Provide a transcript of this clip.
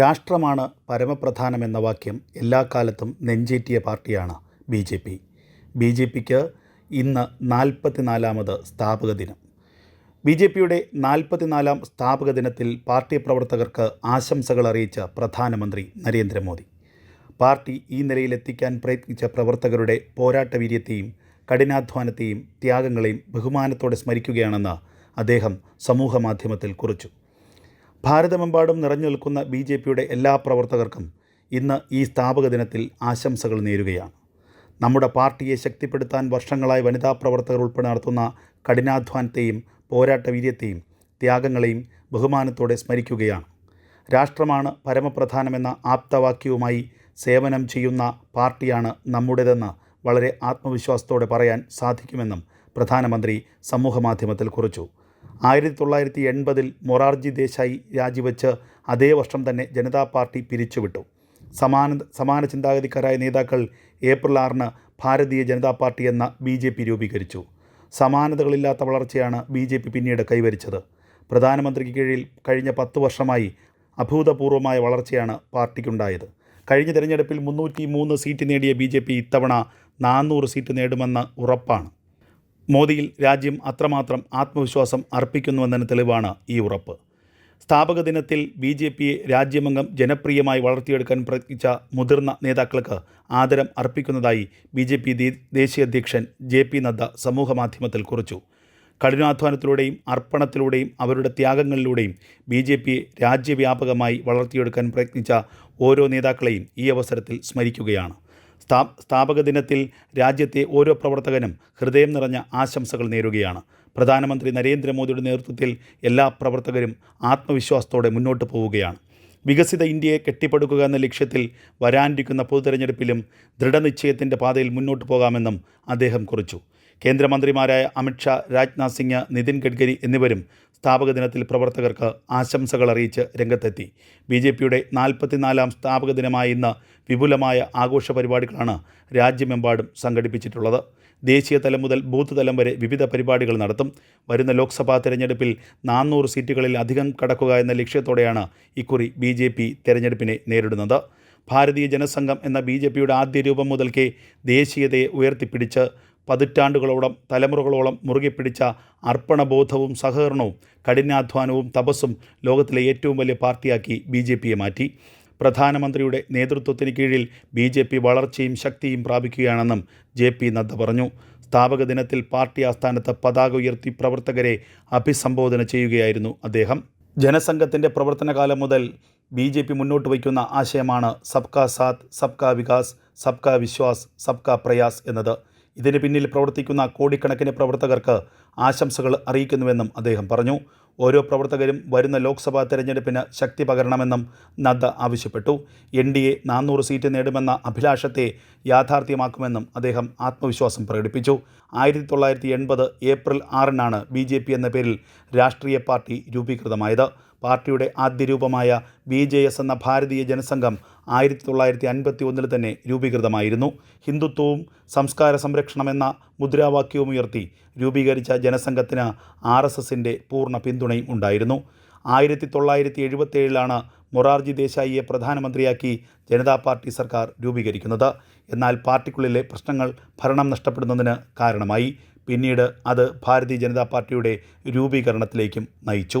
രാഷ്ട്രമാണ് പരമപ്രധാനമെന്ന വാക്യം എല്ലാ കാലത്തും നെഞ്ചേറ്റിയ പാർട്ടിയാണ് B J P. B J പിക്ക് ഇന്ന് നാൽപ്പത്തിനാലാമത് സ്ഥാപക ദിനം. ബി ജെ പിയുടെ നാൽപ്പത്തിനാലാം സ്ഥാപക ദിനത്തിൽ പാർട്ടി പ്രവർത്തകർക്ക് ആശംസകൾ അറിയിച്ച പ്രധാനമന്ത്രി നരേന്ദ്രമോദി. പാർട്ടി ഈ നിലയിലെത്തിക്കാൻ പ്രയത്നിച്ച പ്രവർത്തകരുടെ പോരാട്ടവീര്യത്തെയും കഠിനാധ്വാനത്തെയും ത്യാഗങ്ങളെയും ബഹുമാനത്തോടെ സ്മരിക്കുകയാണെന്ന് അദ്ദേഹം സമൂഹമാധ്യമത്തിൽ കുറിച്ചു. ഭാരതമെമ്പാടും നിറഞ്ഞു നിൽക്കുന്ന ബി ജെ പിയുടെ എല്ലാ പ്രവർത്തകർക്കും ഇന്ന് ഈ സ്ഥാപക ദിനത്തിൽ ആശംസകൾ നേരുകയാണ്. നമ്മുടെ പാർട്ടിയെ ശക്തിപ്പെടുത്താൻ വർഷങ്ങളായി വനിതാ പ്രവർത്തകർ ഉൾപ്പെടെ നടത്തുന്ന കഠിനാധ്വാനത്തെയും പോരാട്ട വീര്യത്തെയും ത്യാഗങ്ങളെയും ബഹുമാനത്തോടെ സ്മരിക്കുകയാണ്. രാഷ്ട്രമാണ് പരമപ്രധാനമെന്ന ആപ്തവാക്യവുമായി സേവനം ചെയ്യുന്ന പാർട്ടിയാണ് നമ്മുടേതെന്ന് വളരെ ആത്മവിശ്വാസത്തോടെ പറയാൻ സാധിക്കുമെന്നും പ്രധാനമന്ത്രി സമൂഹമാധ്യമത്തിൽ കുറിച്ചു. ആയിരത്തി തൊള്ളായിരത്തി എൺപതിൽ മൊറാർജി ദേശായി രാജിവെച്ച് അതേ വർഷം തന്നെ ജനതാ പാർട്ടി പിരിച്ചുവിട്ടു. സമാന സമാന ചിന്താഗതിക്കാരായ നേതാക്കൾ ഏപ്രിൽ ആറിന് ഭാരതീയ ജനതാ പാർട്ടി എന്ന ബി ജെ പി രൂപീകരിച്ചു. സമാനതകളില്ലാത്ത വളർച്ചയാണ് ബി ജെ പി പിന്നീട് കൈവരിച്ചത്. പ്രധാനമന്ത്രിക്ക് കീഴിൽ കഴിഞ്ഞ പത്ത് വർഷമായി അഭൂതപൂർവമായ വളർച്ചയാണ് പാർട്ടിക്കുണ്ടായത്. കഴിഞ്ഞ തെരഞ്ഞെടുപ്പിൽ മുന്നൂറ്റി മൂന്ന് സീറ്റ് നേടിയ ബി ജെ പി ഇത്തവണ നാനൂറ് സീറ്റ് നേടുമെന്ന് ഉറപ്പാണ്. മോദിയിൽ രാജ്യം അത്രമാത്രം ആത്മവിശ്വാസം അർപ്പിക്കുന്നുവെന്നതിന് തെളിവാണ് ഈ ഉറപ്പ്. സ്ഥാപക ദിനത്തിൽ ബി ജെ പിയെ രാജ്യമംഗം ജനപ്രിയമായി വളർത്തിയെടുക്കാൻ പ്രയത്നിച്ച മുതിർന്ന നേതാക്കൾക്ക് ആദരം അർപ്പിക്കുന്നതായി ബി ജെ പി ദേശീയ അധ്യക്ഷൻ ജെ പി നദ്ദ സമൂഹമാധ്യമത്തിൽ കുറിച്ചു. കഠിനാധ്വാനത്തിലൂടെയും അർപ്പണത്തിലൂടെയും അവരുടെ ത്യാഗങ്ങളിലൂടെയും ബി ജെ പിയെ രാജ്യവ്യാപകമായി വളർത്തിയെടുക്കാൻ പ്രയത്നിച്ച ഓരോ നേതാക്കളെയും ഈ അവസരത്തിൽ സ്മരിക്കുകയാണ്. സ്ഥാ സ്ഥാപക ദിനത്തിൽ രാജ്യത്തെ ഓരോ പ്രവർത്തകനും ഹൃദയം നിറഞ്ഞ ആശംസകൾ നേരുകയാണ്. പ്രധാനമന്ത്രി നരേന്ദ്രമോദിയുടെ നേതൃത്വത്തിൽ എല്ലാ പ്രവർത്തകരും ആത്മവിശ്വാസത്തോടെ മുന്നോട്ട് പോവുകയാണ്. വികസിത ഇന്ത്യയെ കെട്ടിപ്പടുക്കുക എന്ന ലക്ഷ്യത്തിൽ വരാനിരിക്കുന്ന പൊതുതെരഞ്ഞെടുപ്പിലും ദൃഢനിശ്ചയത്തിന്റെ പാതയിൽ മുന്നോട്ട് പോകാമെന്നും അദ്ദേഹം കുറിച്ചു. കേന്ദ്രമന്ത്രിമാരായ അമിത്ഷാ രാജ്നാഥ് സിംഗ് നിതിൻ ഗഡ്കരി എന്നിവരും സ്ഥാപക ദിനത്തിൽ പ്രവർത്തകർക്ക് ആശംസകൾ അറിയിച്ച് രംഗത്തെത്തി. ബി ജെ പിയുടെ നാൽപ്പത്തിനാലാം സ്ഥാപക ദിനമായ ഇന്ന് വിപുലമായ ആഘോഷ പരിപാടികളാണ് രാജ്യമെമ്പാടും സംഘടിപ്പിച്ചിട്ടുള്ളത്. ദേശീയ തലം മുതൽ ബൂത്ത് തലം വരെ വിവിധ പരിപാടികൾ നടത്തും. വരുന്ന ലോക്സഭാ തെരഞ്ഞെടുപ്പിൽ നാനൂറ് സീറ്റുകളിൽ അധികം കടക്കുക എന്ന ലക്ഷ്യത്തോടെയാണ് ഇക്കുറി ബി ജെ പി തെരഞ്ഞെടുപ്പിനെ നേരിടുന്നത്. ഭാരതീയ ജനസംഘം എന്ന ബി ജെ പിയുടെ ആദ്യ രൂപം മുതൽക്കേ ദേശീയതയെ ഉയർത്തിപ്പിടിച്ച് പതിറ്റാണ്ടുകളോളം തലമുറകളോളം മുറുകെ പിടിച്ച അർപ്പണബോധവും സഹകരണവും കഠിനാധ്വാനവും തപസ്സും ലോകത്തിലെ ഏറ്റവും വലിയ പാർട്ടിയാക്കി ബി ജെ പിയെ മാറ്റി. പ്രധാനമന്ത്രിയുടെ നേതൃത്വത്തിന് കീഴിൽ ബി ജെ പി വളർച്ചയും ശക്തിയും പ്രാപിക്കുകയാണെന്നും ജെ പി നദ്ദ പറഞ്ഞു. സ്ഥാപക ദിനത്തിൽ പാർട്ടി ആസ്ഥാനത്ത് പതാക ഉയർത്തി പ്രവർത്തകരെ അഭിസംബോധന ചെയ്യുകയായിരുന്നു അദ്ദേഹം. ജനസംഘത്തിന്റെ പ്രവർത്തനകാലം മുതൽ ബി ജെ പി മുന്നോട്ട് വയ്ക്കുന്ന ആശയമാണ് സബ്കാ സാത് സബ്കാ വികാസ് സബ്കാ വിശ്വാസ് സബ്കാ പ്രയാസ് എന്നത്. ഇതിന് പിന്നിൽ പ്രവർത്തിക്കുന്ന കോടിക്കണക്കിന് പ്രവർത്തകർക്ക് ആശംസകൾ അറിയിക്കുന്നുവെന്നും അദ്ദേഹം പറഞ്ഞു. ഓരോ പ്രവർത്തകരും വരുന്ന ലോക്സഭാ തെരഞ്ഞെടുപ്പിന് ശക്തി പകരണമെന്നും നദ്ദ ആവശ്യപ്പെട്ടു. എൻ ഡി എ നാനൂറ് സീറ്റ് നേടുമെന്ന അഭിലാഷത്തെ യാഥാർത്ഥ്യമാക്കുമെന്നും അദ്ദേഹം ആത്മവിശ്വാസം പ്രകടിപ്പിച്ചു. ആയിരത്തി തൊള്ളായിരത്തി എൺപത് ഏപ്രിൽ ആറിനാണ് ബി ജെ പി എന്ന പേരിൽ രാഷ്ട്രീയ പാർട്ടി രൂപീകൃതമായത്. പാർട്ടിയുടെ ആദ്യ രൂപമായ ബി ജെ എസ് എന്ന ഭാരതീയ ജനസംഘം ആയിരത്തി തൊള്ളായിരത്തി അൻപത്തി ഒന്നിൽ തന്നെ രൂപീകൃതമായിരുന്നു. ഹിന്ദുത്വവും സംസ്കാര സംരക്ഷണം എന്ന മുദ്രാവാക്യവും ഉയർത്തി രൂപീകരിച്ച ജനസംഘത്തിന് ആർ എസ് എസിന്റെ പൂർണ പിന്തുണയും ഉണ്ടായിരുന്നു. ആയിരത്തി തൊള്ളായിരത്തി എഴുപത്തേഴിലാണ് മൊറാർജി ദേശായിയെ പ്രധാനമന്ത്രിയാക്കി ജനതാ പാർട്ടി സർക്കാർ രൂപീകരിക്കുന്നത്. എന്നാൽ പാർട്ടിക്കുള്ളിലെ പ്രശ്നങ്ങൾ ഭരണം നഷ്ടപ്പെടുന്നതിന് കാരണമായി. പിന്നീട് അത് ഭാരതീയ ജനതാ പാർട്ടിയുടെ രൂപീകരണത്തിലേക്കും നയിച്ചു.